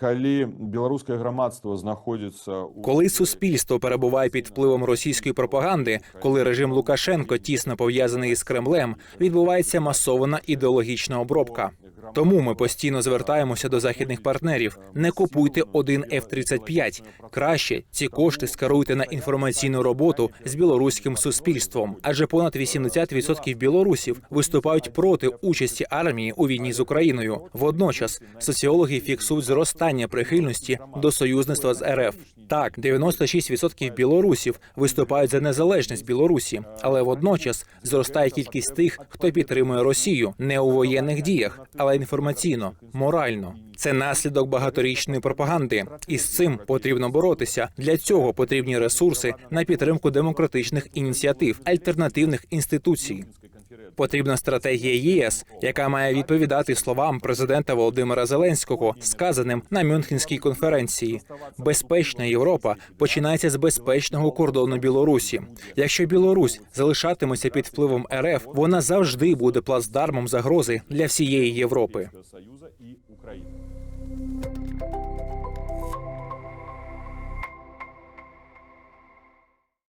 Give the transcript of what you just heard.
калі білоруське громадство знаходиться у Коли суспільство перебуває під впливом російської пропаганди, коли режим Лукашенко тісно пов'язаний із Кремлем, відбувається масована ідеологічна обробка. Тому ми постійно звертаємося до західних партнерів: не купуйте один F-35. Краще ці кошти скеруйте на інформаційну роботу з білоруським суспільством, адже понад 80% білорусів виступають проти участі армії у війні з Україною. Водночас соціологи фіксують зростання прихильності до союзництва з РФ. Так, 96% білорусів виступають за незалежність Білорусі, але водночас зростає кількість тих, хто підтримує Росію не у воєнних діях, але інформаційно, морально. Це наслідок багаторічної пропаганди, і з цим потрібно боротися. Для цього потрібні ресурси на підтримку демократичних ініціатив, альтернативних інституцій. Потрібна стратегія ЄС, яка має відповідати словам президента Володимира Зеленського, сказаним на Мюнхенській конференції. Безпечна Європа починається з безпечного кордону Білорусі. Якщо Білорусь залишатиметься під впливом РФ, вона завжди буде плацдармом загрози для всієї Європи.